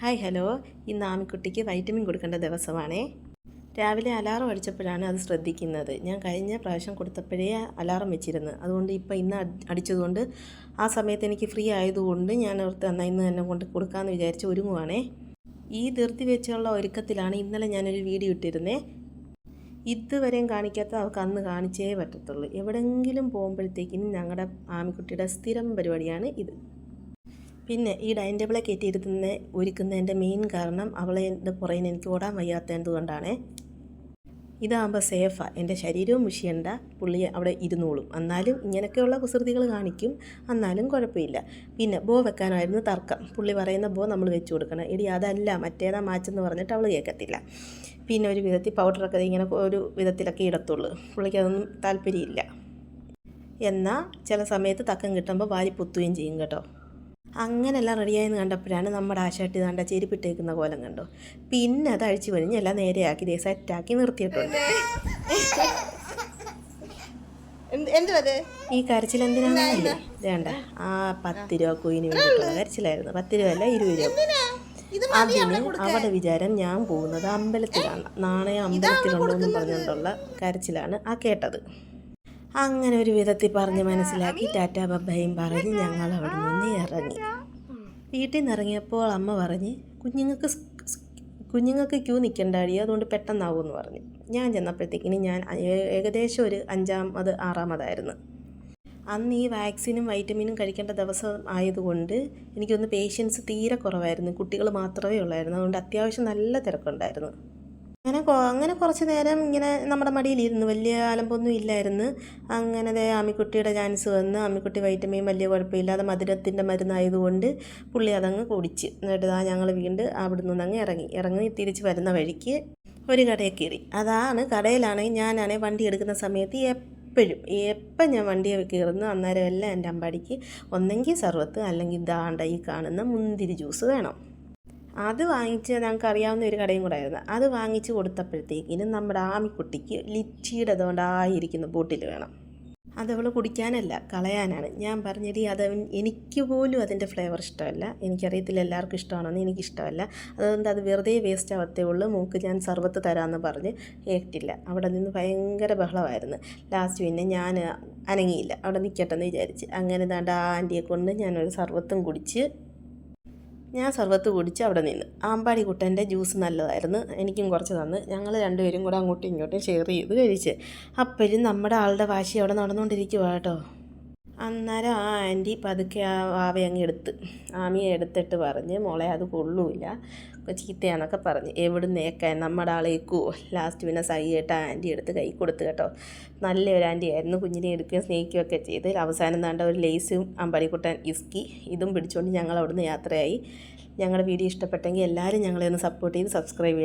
Hi hello. ഇന്ന് ആമിക്കുട്ടിക്ക് vitamin കൊടുക്കേണ്ട ദിവസമാണേ. രാവിലെ അലാറം അടിച്ചപ്പോഴാണ് അത് ശ്രദ്ധിക്കുന്നത്. ഞാൻ കഴിഞ്ഞ പ്രാവശ്യം കൊടുത്തപ്പോഴേ അലാറം വെച്ചിരുന്നു. അതുകൊണ്ട് ഇപ്പോൾ ഇന്ന് അടിച്ചതുകൊണ്ട് ആ സമയത്ത് എനിക്ക് ഫ്രീ ആയതുകൊണ്ട് ഞാൻ ഓർത്ത് എന്നാൽ ഇന്ന് തന്നെ കൊണ്ട് കൊടുക്കാമെന്ന് വിചാരിച്ച് ഒരുങ്ങുവാണേ. ഈ ധൃതി വെച്ചുള്ള ഒരുക്കത്തിലാണ് ഇന്നലെ ഞാനൊരു വീഡിയോ ഇട്ടിരുന്നേ. ഇതുവരെയും കാണിക്കാത്ത അവർക്ക് അന്ന് കാണിച്ചേ പറ്റത്തുള്ളൂ. എവിടെങ്കിലും പോകുമ്പോഴത്തേക്കിനും ഞങ്ങളുടെ ആമിക്കുട്ടിയുടെ സ്ഥിരം പരിപാടിയാണ് ഇത്. പിന്നെ ഈ ഡൈനിങ് ടേബിളെ കയറ്റിയിരുത്തുന്ന ഒരുക്കുന്നതിന്റെ മെയിൻ കാരണം അവളെ എന്റെ പുറയിൽ എനിക്ക് ഓടാൻ വയ്യാത്തത് കൊണ്ടാണ്. ഇതാകുമ്പോൾ സേഫാണ് എന്റെ ശരീരവും മുഷിയണ്ട പുള്ളി അവിടെ ഇരുന്നോളും. എന്നാലും ഇങ്ങനെയൊക്കെയുള്ള കുസൃതികൾ കാണിക്കും. എന്നാലും കുഴപ്പമില്ല. പിന്നെ ബോ വെക്കാനായിരുന്നു തർക്കം. പുള്ളി പറയുന്ന ബോ നമ്മൾ വെച്ച് കൊടുക്കണം. ഇടി അതല്ല. മറ്റേതാ മാച്ചെന്ന് പറഞ്ഞിട്ട് അവൾ കേൾക്കത്തില്ല പിന്നെ ഒരു വിധത്തിൽ പൗഡറൊക്കെ ഇങ്ങനെ ഒരു വിധത്തിലൊക്കെ ഇടത്തുള്ളൂ. പുള്ളിക്ക് അതൊന്നും താല്പര്യമില്ല. എന്നാൽ ചില സമയത്ത് തക്കം കിട്ടുമ്പോൾ വാരി പുത്തുകയും ചെയ്യും കേട്ടോ. അങ്ങനെല്ലാം റെഡിയായെന്ന് കണ്ടപ്പോഴാണ് നമ്മുടെ ആശാട്ടി ദാണ്ട ചെരുപ്പിട്ടേക്കുന്ന കോലം കണ്ടോ? പിന്നെ അത് അഴിച്ചു കഴിഞ്ഞ് എല്ലാം നേരെയാക്കി ദേ സെറ്റാക്കി നിർത്തിയിട്ടുണ്ട്. ഈ കരച്ചിൽ എന്തിനാണെന്നല്ലേ വേണ്ട ആ പത്ത് രൂപ കോയിന് വേണ്ടിയിട്ടുള്ള കരച്ചിലായിരുന്നു. പത്ത് രൂപ അല്ല ഇരുപത് രൂപ. അതിന് അവിടെ വിചാരം ഞാൻ പോകുന്നത് അമ്പലത്തിലാണ്. നാണയം അമ്പലത്തിലുണ്ടോ എന്ന് പറഞ്ഞുകൊണ്ടുള്ള കരച്ചിലാണ് ആ കേട്ടത്. അങ്ങനെ ഒരു വിധത്തിൽ പറഞ്ഞ് മനസ്സിലാക്കി ടാറ്റ ബബ്ബയും പറഞ്ഞ് ഞങ്ങൾ അവിടെ നിന്ന് ഇറങ്ങി. വീട്ടിൽ നിന്ന് ഇറങ്ങിയപ്പോൾ അമ്മ പറഞ്ഞ് കുഞ്ഞുങ്ങൾക്ക് കുഞ്ഞുങ്ങൾക്ക് ക്യൂ നിൽക്കണ്ടാടി അതുകൊണ്ട് പെട്ടെന്നാവുമെന്ന് പറഞ്ഞു. ഞാൻ ചെന്നപ്പോഴത്തേക്കിന് ഞാൻ ഏകദേശം ഒരു അഞ്ചാമത് ആറാമതായിരുന്നു. അന്ന് ഈ വാക്സിനും വൈറ്റമിനും കഴിക്കേണ്ട ദിവസം ആയതുകൊണ്ട് എനിക്കൊന്ന് പേഷ്യൻസ് തീരെ കുറവായിരുന്നു. കുട്ടികൾ മാത്രമേ ഉള്ളായിരുന്നു. അതുകൊണ്ട് അത്യാവശ്യം നല്ല തിരക്കുണ്ടായിരുന്നു. അങ്ങനെ അങ്ങനെ കുറച്ച് നേരം ഇങ്ങനെ നമ്മുടെ മടിയിൽ മടിയിലിരുന്നു. വലിയ അലമ്പൊന്നും ഇല്ലായിരുന്നു. അങ്ങനെ ദേ അമ്മിക്കുട്ടിയുടെ ചാൻസ് വന്ന് അമ്മിക്കുട്ടി വൈറ്റമിൻ വലിയ കുഴപ്പമില്ലാതെ മധുരത്തിന്റെ മരുന്നായതുകൊണ്ട് പുള്ളി അതങ്ങ് കുടിച്ച്. എന്നിട്ട് ആ ഞങ്ങൾ വീണ്ടും അവിടെ നിന്ന് അങ്ങ് ഇറങ്ങി. ഇറങ്ങി തിരിച്ച് വരുന്ന വഴിക്ക് ഒരു കടയിൽ കയറി. അതാണ് കടയിലാണെങ്കിൽ ഞാനാണെങ്കിൽ വണ്ടി എടുക്കുന്ന സമയത്ത് എപ്പോഴും എപ്പം ഞാൻ വണ്ടിയെ കയറുന്നു അന്നേരം എല്ലാം എന്റെ അമ്പാടിക്ക് ഒന്നെങ്കിൽ സർവത്ത് അല്ലെങ്കിൽ ദാണ്ട ഈ കാണുന്ന മുന്തിരി ജ്യൂസ് വേണം. അത് വാങ്ങിച്ച് ഞങ്ങൾക്ക് അറിയാവുന്ന ഒരു കടയും കൂടെ ആയിരുന്നു അത് വാങ്ങിച്ച് കൊടുത്തപ്പോഴത്തേക്കിനും നമ്മുടെ ആമിക്കുട്ടിക്ക് ലിച്ചിയുടെ അതുകൊണ്ട് ആയിരിക്കുന്ന ബോട്ടിൽ വേണം. അതവൾ കുടിക്കാനല്ല കളയാനാണ്. ഞാൻ പറഞ്ഞത് അത് എനിക്ക് പോലും അതിന്റെ ഫ്ലേവർ ഇഷ്ടമല്ല. എനിക്കറിയത്തില്ല എല്ലാവർക്കും ഇഷ്ടമാണെന്ന് എനിക്കിഷ്ടമല്ല. അതുകൊണ്ട് അത് വെറുതെ വേസ്റ്റ് ആവത്തേ ഉള്ളൂ. മൂക്ക് ഞാൻ സർവത്ത് തരാമെന്ന് പറഞ്ഞ് കേട്ടില്ല. അവിടെ നിന്ന് ഭയങ്കര ബഹളമായിരുന്നു. ലാസ്റ്റ് പിന്നെ ഞാൻ അനങ്ങിയില്ല. അവിടെ നിൽക്കട്ടെ എന്ന് വിചാരിച്ച്. അങ്ങനെ ദാണ്ട് ആ ആന്റിയെ കൊണ്ട് ഞാനൊരു സർവത്തും കുടിച്ച് ഞാൻ സർവത്ത് കുടിച്ച് അവിടെ നിന്ന്. ആമ്പാടി കുട്ടന്റെ ജ്യൂസ് നല്ലതായിരുന്നു. എനിക്കും കുറച്ച് തന്ന്. ഞങ്ങൾ രണ്ടുപേരും കൂടെ അങ്ങോട്ടും ഇങ്ങോട്ടും ഷെയർ ചെയ്ത് കഴിച്ച്. അപ്പോഴും നമ്മുടെ ആളുടെ വാശി അവിടെ നടന്നുകൊണ്ടിരിക്കുക കേട്ടോ. അന്നേരം ആ ആന്റി പതുക്കെ ആ ആവയങ്ങ് എടുത്ത് ആമിയെ എടുത്തിട്ട് പറഞ്ഞ് മോളെ അത് കൊള്ളൂല. ചീത്തയാന്നൊക്കെ പറഞ്ഞ്. എവിടുന്ന് ഏക്കാൻ നമ്മുടെ ആളേക്കുവോ ലാസ്റ്റ് പിന്നെ സഹിയായിട്ട് ആ ആന്റി എടുത്ത് കൈ കൊടുത്ത് കേട്ടോ. നല്ലൊരു ആന്റി ആയിരുന്നു കുഞ്ഞിനെ എടുക്കുകയും സ്നേഹിക്കുകയൊക്കെ ചെയ്ത്. അവസാനം താണ്ട ഒരു ലേസും അമ്പടിക്കുട്ടൻ ഇസ്കി ഇതും പിടിച്ചുകൊണ്ട് ഞങ്ങൾ അവിടുന്ന് യാത്രയായി. ഞങ്ങളുടെ വീഡിയോ ഇഷ്ടപ്പെട്ടെങ്കിൽ എല്ലാവരും ഞങ്ങളെ ഒന്ന് സപ്പോർട്ട് ചെയ്ത് സബ്സ്ക്രൈബ് ചെയ്യുക